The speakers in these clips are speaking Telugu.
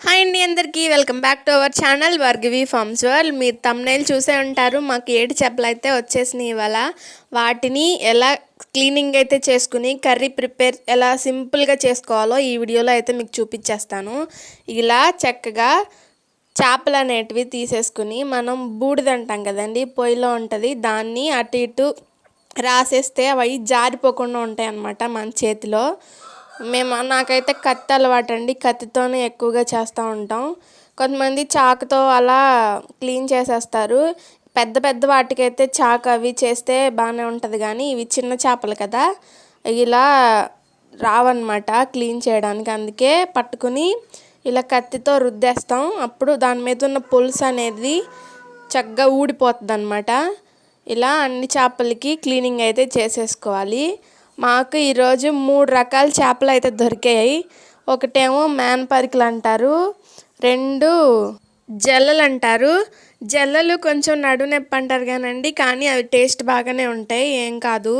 హాయ్ అండి అందరికీ. Welcome back to our channel Bhargavi farms world. మీరు తమ్నైల్ చూసే ఉంటారు. మాకు ఏడు చేపలు అయితే వచ్చేసినాయి ఇవాళ. వాటిని ఎలా క్లీనింగ్ అయితే చేసుకుని కర్రీ ప్రిపేర్ ఎలా సింపుల్గా చేసుకోవాలో ఈ వీడియోలో అయితే మీకు చూపించేస్తాను. ఇలా చక్కగా చేపలు అనేటివి తీసేసుకుని మనం బూడిద అంటాం కదండి. పొయ్యిలో ఉంటుంది. దాన్ని అటు ఇటు రాసేస్తే అవి జారిపోకుండా ఉంటాయి అన్నమాట మన చేతిలో. మేము నాకైతే కత్తి అలవాటు అండి కత్తితోనే ఎక్కువగా చేస్తూ ఉంటాం. కొంతమంది చాకుతో అలా క్లీన్ చేసేస్తారు. పెద్ద పెద్ద వాటికైతే చాకు అవి చేస్తే బాగానే ఉంటుంది కానీ ఇవి చిన్న చేపలు కదా. ఇలా రావన్నమాట క్లీన్ చేయడానికి. అందుకే పట్టుకుని ఇలా కత్తితో రుద్దేస్తాం. అప్పుడు దాని మీద ఉన్న పులుసు అనేది చక్కగా ఊడిపోతుంది అనమాట ఇలా అన్ని చేపలకి క్లీనింగ్ అయితే చేసేసుకోవాలి. మాకు ఈరోజు మూడు రకాల చేపలు అయితే దొరికాయి. ఒకటేమో మ్యాన్ పరికలు అంటారు. రెండు జల్లలు అంటారు. జల్లలు కొంచెం నడునొప్పి అంటారు కానండి కానీ అవి టేస్ట్ బాగానే ఉంటాయి. ఏం కాదు.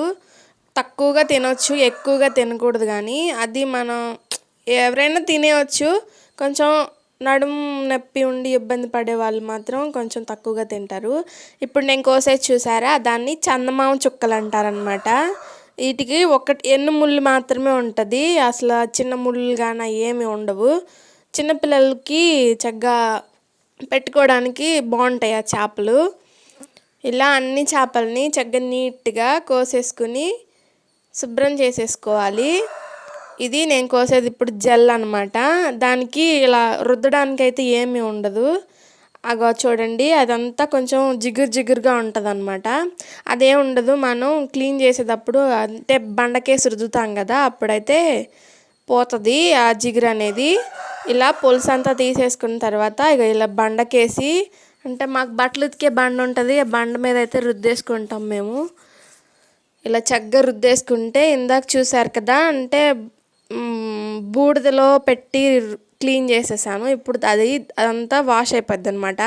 తక్కువగా తినొచ్చు ఎక్కువగా తినకూడదు కానీ. అది మనం ఎవరైనా తినేయచ్చు. కొంచెం నడుము నొప్పి ఉండి ఇబ్బంది పడే వాళ్ళు మాత్రం కొంచెం తక్కువగా తింటారు. ఇప్పుడు నేను కోసేది చూసారా? దాన్ని చందమామ చుక్కలు అంటారనమాట వీటికి ఒకటి ఎన్ని ముళ్ళు మాత్రమే ఉంటుంది. అసలు చిన్న ముళ్ళు కానీ ఏమి ఉండవు. చిన్నపిల్లలకి చక్కగా పెట్టుకోవడానికి బాగుంటాయి ఆ చేపలు. ఇలా అన్ని చేపలని చక్కగా నీట్గా కోసేసుకుని శుభ్రం చేసేసుకోవాలి. ఇది నేను కోసేది ఇప్పుడు జెల్ అనమాట దానికి ఇలా రుద్దడానికి అయితే ఏమీ ఉండదు. అగో చూడండి అదంతా కొంచెం జిగురు జిగురుగా ఉంటుంది అనమాట అదే ఉండదు మనం క్లీన్ చేసేటప్పుడు అంటే బండకేసి రుద్దుతాం కదా అప్పుడైతే పోతుంది ఆ జిగురు అనేది. ఇలా పులుసు అంతా తీసేసుకున్న తర్వాత ఇక ఇలా బండకేసి అంటే మాకు బట్టలు ఉతికే బండ ఉంటుంది ఆ బండ మీద అయితే రుద్దేసుకుంటాం మేము. ఇలా చక్కగా రుద్దేసుకుంటే ఇందాక చూసారు కదా అంటే బూడిదలో పెట్టి క్లీన్ చేసేసాను. ఇప్పుడు అది అదంతా వాష్ అయిపోద్ది అనమాట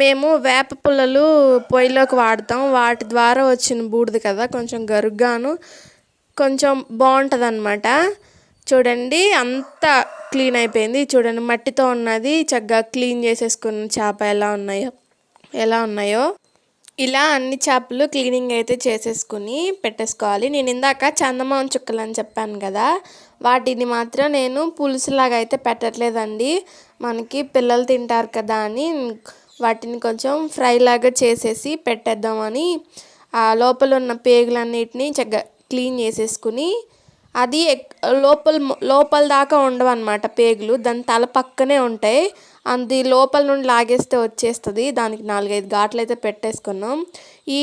మేము వేప పుల్లలు పొయ్యిలోకి వాడతాం. వాటి ద్వారా వచ్చిన బూడిద కదా కొంచెం గరుగ్గాను కొంచెం బాగుంటుంది అనమాట చూడండి అంతా క్లీన్ అయిపోయింది. చూడండి మట్టితో ఉన్నది చక్కగా క్లీన్ చేసేసుకున్న చేప ఎలా ఉన్నాయో ఎలా ఉన్నాయో. ఇలా అన్ని చేపలు క్లీనింగ్ అయితే చేసేసుకుని పెట్టేసుకోవాలి. నేను ఇందాక చందమామ చుక్కలు అని చెప్పాను కదా వాటిని మాత్రం నేను పులుసులాగా అయితే పెట్టట్లేదండి. మనకి పిల్లలు తింటారు కదా అని వాటిని కొంచెం ఫ్రై లాగా చేసేసి పెట్టేద్దామని ఆ లోపల ఉన్న పేగులన్నిటిని చక్కగా క్లీన్ చేసేసుకుని అది లోపల లోపల దాకా ఉండవన్నమాట పేగులు. దాని తల పక్కనే ఉంటాయి. అది లోపల నుండి లాగేస్తే వచ్చేస్తుంది. దానికి నాలుగైదు ఘాట్లు అయితే పెట్టేసుకున్నాం. ఈ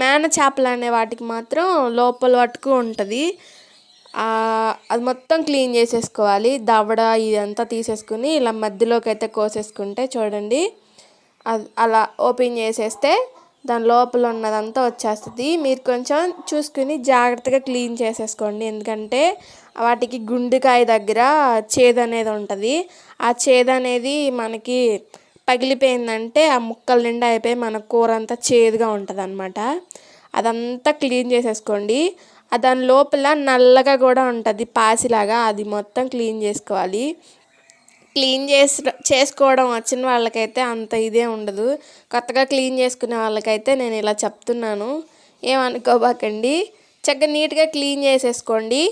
మేన చేపలు అనే వాటికి మాత్రం లోపల వట్టుకు ఉంటుంది. అది మొత్తం క్లీన్ చేసేసుకోవాలి. దవడ ఇదంతా తీసేసుకుని ఇలా మధ్యలోకి అయితే కోసేసుకుంటే చూడండి. అది అలా ఓపెన్ చేసేస్తే దాని లోపల ఉన్నదంతా వచ్చేస్తుంది. మీరు కొంచెం చూసుకుని జాగ్రత్తగా క్లీన్ చేసేసుకోండి. ఎందుకంటే వాటికి గుండెకాయ దగ్గర చేదు అనేది ఉంటుంది. ఆ చేదు అనేది మనకి పగిలిపోయిందంటే ఆ ముక్కలు నిండా అయిపోయి మన కూర అంతా చేదుగా ఉంటుంది అనమాట అదంతా క్లీన్ చేసేసుకోండి. దాని లోపల నల్లగా కూడా ఉంటుంది పాసిలాగా అది మొత్తం క్లీన్ చేసుకోవాలి. క్లీన్ చేసి చేసుకోవడం వచ్చిన వాళ్ళకైతే అంత ఇదే ఉండదు. కొత్తగా క్లీన్ చేసుకునే వాళ్ళకైతే నేను ఇలా చెప్తున్నాను. ఏమనుకోబాకండి. చక్కగా నీట్గా క్లీన్ చేసేసుకోండి.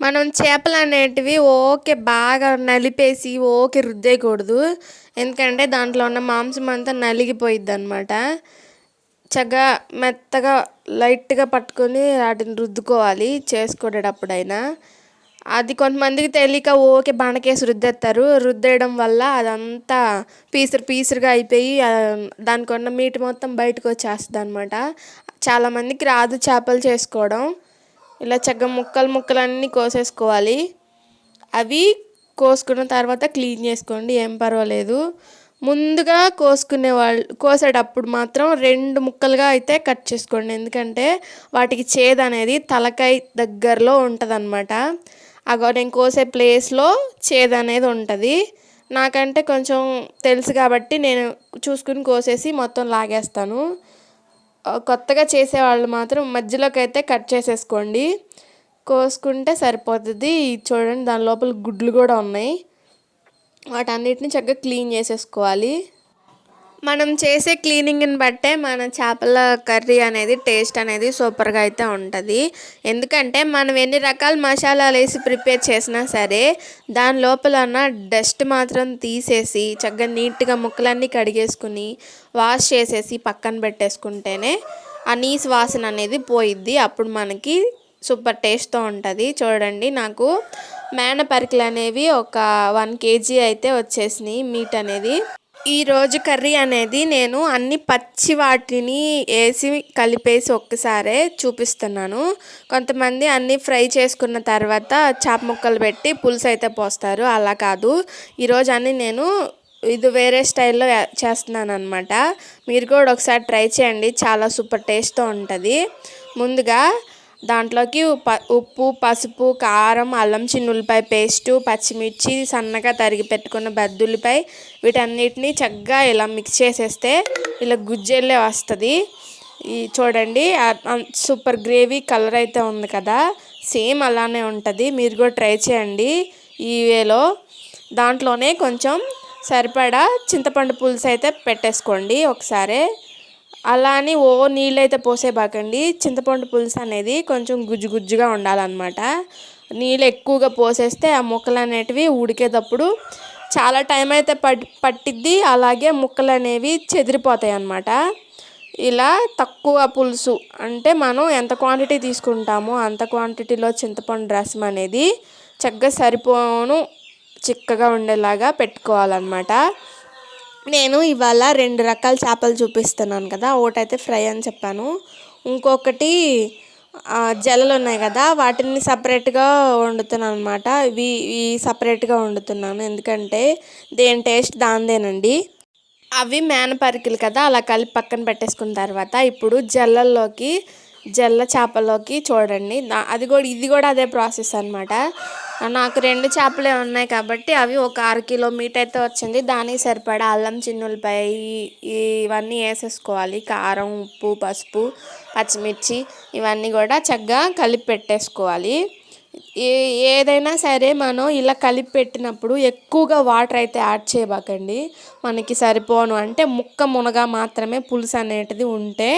మనం చేపలు అనేటివి ఓకే బాగా నలిపేసి ఓకే రుద్దేయకూడదు. ఎందుకంటే దాంట్లో ఉన్న మాంసం అంతా నలిగిపోయిద్ది అనమాట చక్కగా మెత్తగా లైట్గా పట్టుకొని వాటిని రుద్దుకోవాలి చేసుకునేటప్పుడైనా. అది కొంతమందికి తెలియక ఓకే బండకేసి రుద్దేస్తారు రుద్దేయడం వల్ల అదంతా పీసురు పీసురుగా అయిపోయి దానికి ఉన్న మీట్ మొత్తం బయటకు వచ్చేస్తుంది అనమాట చాలామందికి రాదు చేపలు చేసుకోవడం. ఇలా చక్కగా ముక్కలు ముక్కలన్నీ కోసేసుకోవాలి. అవి కోసుకున్న తర్వాత క్లీన్ చేసుకోండి ఏం పర్వాలేదు. ముందుగా కోసుకునే వాళ్ళు కోసేటప్పుడు మాత్రం రెండు ముక్కలుగా అయితే కట్ చేసుకోండి. ఎందుకంటే వాటికి చేదు అనేది తలకాయ దగ్గరలో ఉంటుంది అనమాట అగో నేను కోసే ప్లేస్లో చేదు అనేది ఉంటుంది. నాకంటే కొంచెం తెలుసు కాబట్టి నేను చూసుకుని కోసేసి మొత్తం లాగేస్తాను. కొత్తగా చేసేవాళ్ళు మాత్రం మధ్యలోకి అయితే కట్ చేసేసుకోండి. కోసుకుంటే సరిపోతుంది. చూడండి దాని లోపల గుడ్లు కూడా ఉన్నాయి. వాటన్నిటిని చక్కగా క్లీన్ చేసేసుకోవాలి. మనం చేసే క్లీనింగ్ని బట్టే మన చేపల కర్రీ అనేది టేస్ట్ అనేది సూపర్గా అయితే ఉంటుంది. ఎందుకంటే మనం ఎన్ని రకాల మసాలాలు వేసి ప్రిపేర్ చేసినా సరే దాని లోపల డస్ట్ మాత్రం తీసేసి చక్కగా నీట్గా ముక్కలన్నీ కడిగేసుకుని వాష్ చేసేసి పక్కన పెట్టేసుకుంటేనే ఆ నీసు వాసన అనేది పోయిద్ది. అప్పుడు మనకి సూపర్ టేస్ట్తో ఉంటుంది. చూడండి నాకు మేన పరికలు అనేవి ఒక వన్ కేజీ అయితే వచ్చేసినాయి. మీట్ అనేది ఈరోజు కర్రీ అనేది నేను అన్ని పచ్చి వాటిని వేసి కలిపేసి ఒక్కసారే చూపిస్తున్నాను. కొంతమంది అన్నీ ఫ్రై చేసుకున్న తర్వాత చాప ముక్కలు పెట్టి పులుసు అయితే పోస్తారు. అలా కాదు. ఈరోజు అన్ని నేను ఇది వేరే స్టైల్లో చేస్తున్నాను అనమాట మీరు కూడా ఒకసారి ట్రై చేయండి. చాలా సూపర్ టేస్ట్తో ఉంటుంది. ముందుగా దాంట్లోకి ప ఉప్పు పసుపు కారం అల్లం చిన్నులపై పేస్టు పచ్చిమిర్చి సన్నగా తరిగి పెట్టుకున్న బద్దులపై వీటన్నిటిని చక్కగా ఇలా మిక్స్ చేసేస్తే ఇలా గుజ్జెల్లే వస్తుంది. ఈ చూడండి సూపర్ గ్రేవీ కలర్ అయితే ఉంది కదా సేమ్ అలానే ఉంటుంది. మీరు కూడా ట్రై చేయండి ఈ వేలో. దాంట్లోనే కొంచెం సరిపడా చింతపండు పులుసు అయితే పెట్టేసుకోండి ఒకసారి. అలా అని ఓ నీళ్ళైతే పోసే పోసేబాకండి చింతపండు పులుసు అనేది కొంచెం గుజ్జు గుజ్జుగా ఉండాలన్నమాట. నీళ్ళు ఎక్కువగా పోసేస్తే ఆ ముక్కలు అనేటివి ఉడికేటప్పుడు చాలా టైం అయితే పట్టిద్ది. అలాగే ముక్కలు అనేవి చెదిరిపోతాయి అన్నమాట ఇలా తక్కువ పులుసు అంటే మనం ఎంత క్వాంటిటీ తీసుకుంటామో అంత క్వాంటిటీలో చింతపండు రసం అనేది చక్కగా సరిపోను చిక్కగా ఉండేలాగా పెట్టుకోవాలన్నమాట. నేను ఇవాళ రెండు రకాల చేపలు చూపిస్తున్నాను కదా ఒకటైతే ఫ్రై అని చెప్పాను. ఇంకొకటి జలలు ఉన్నాయి కదా వాటిని సపరేట్గా వండుతున్నాను అనమాట ఇవి ఇవి సపరేట్గా వండుతున్నాను. ఎందుకంటే దేని టేస్ట్ దానిదేనండి. అవి మేనపరికలు కదా అలా కలిపి పక్కన పెట్టేసుకున్న తర్వాత ఇప్పుడు జల్లల్లోకి జల్ల చేపలోకి చూడండి. అది కూడా ఇది కూడా అదే ప్రాసెస్ అనమాట నాకు రెండు చేపలే ఉన్నాయి కాబట్టి అవి ఒక అర కిలో మీట్ అయితే వచ్చింది. దానికి సరిపడా అల్లం చిన్నులపై ఇవన్నీ వేసేసుకోవాలి. కారం ఉప్పు పసుపు పచ్చిమిర్చి ఇవన్నీ కూడా చక్కగా కలిపి పెట్టేసుకోవాలి. ఏ ఏదైనా సరే మనం ఇలా కలిపి పెట్టినప్పుడు ఎక్కువగా వాటర్ అయితే యాడ్ చేయబాకండి. మనకి సరిపోను అంటే ముక్క మునగా మాత్రమే పులుసు అనేటిది ఉంటే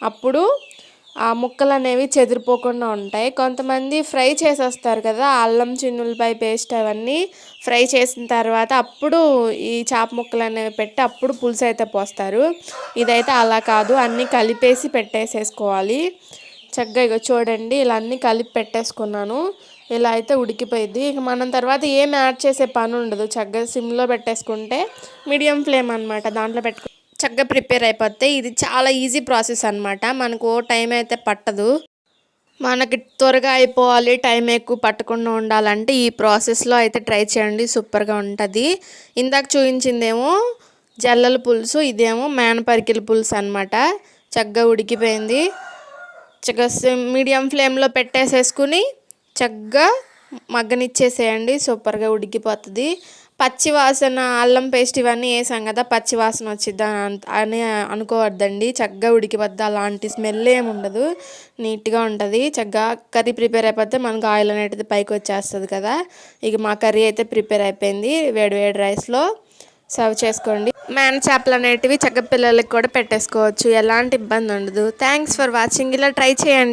అప్పుడు ఆ ముక్కలు అనేవి చెదిరిపోకుండా ఉంటాయి. కొంతమంది ఫ్రై చేసేస్తారు కదా అల్లం చిన్నులపై పేస్ట్ అవన్నీ ఫ్రై చేసిన తర్వాత అప్పుడు ఈ చాప ముక్కలు అనేవి పెట్టి అప్పుడు పులుసు అయితే పోస్తారు. ఇదైతే అలా కాదు అన్నీ కలిపేసి పెట్టేసేసుకోవాలి. చక్కగా ఇక చూడండి ఇలా అన్నీ కలిపి పెట్టేసుకున్నాను. ఇలా అయితే ఉడికిపోయింది ఇక మనం తర్వాత ఏం యాడ్ చేసే పని ఉండదు చక్కగా సిమ్లో పెట్టేసుకుంటే మీడియం ఫ్లేమ్ అనమాట దాంట్లో పెట్టుకు చక్కగా ప్రిపేర్ అయిపోతే ఇది చాలా ఈజీ ప్రాసెస్ అనమాట మనకు టైం అయితే పట్టదు. మనకి త్వరగా అయిపోవాలి టైం ఎక్కువ పట్టకుండా ఉండాలంటే ఈ ప్రాసెస్లో అయితే ట్రై చేయండి సూపర్గా ఉంటుంది. ఇందాక చూపించిందేమో జల్లల పులుసు ఇదేమో మేనపరికిల పులుసు అనమాట చక్కగా ఉడికిపోయింది. చక్కగా మీడియం ఫ్లేమ్లో పెట్టేసేసుకుని చక్కగా మగ్గనిచ్చేసేయండి సూపర్గా ఉడికిపోతుంది. పచ్చి వాసన అల్లం పేస్ట్ ఇవన్నీ వేసాం కదా పచ్చి వాసన వచ్చిద్దా అని అనుకోవద్దండి. చక్కగా ఉడికిపోద్ది అలాంటి స్మెల్ ఏమి ఉండదు. నీట్గా ఉంటుంది. చక్కగా కర్రీ ప్రిపేర్ అయిపోతే మనకు ఆయిల్ అనేది పైకి వచ్చేస్తుంది కదా. ఇక మా కర్రీ అయితే ప్రిపేర్ అయిపోయింది. వేడి వేడి రైస్లో సర్వ్ చేసుకోండి. మ్యాన్ చేపలు అనేటివి చక్కగా పిల్లలకి కూడా పెట్టేసుకోవచ్చు. ఎలాంటి ఇబ్బంది ఉండదు. Thanks for watching. ఇలా ట్రై చేయండి.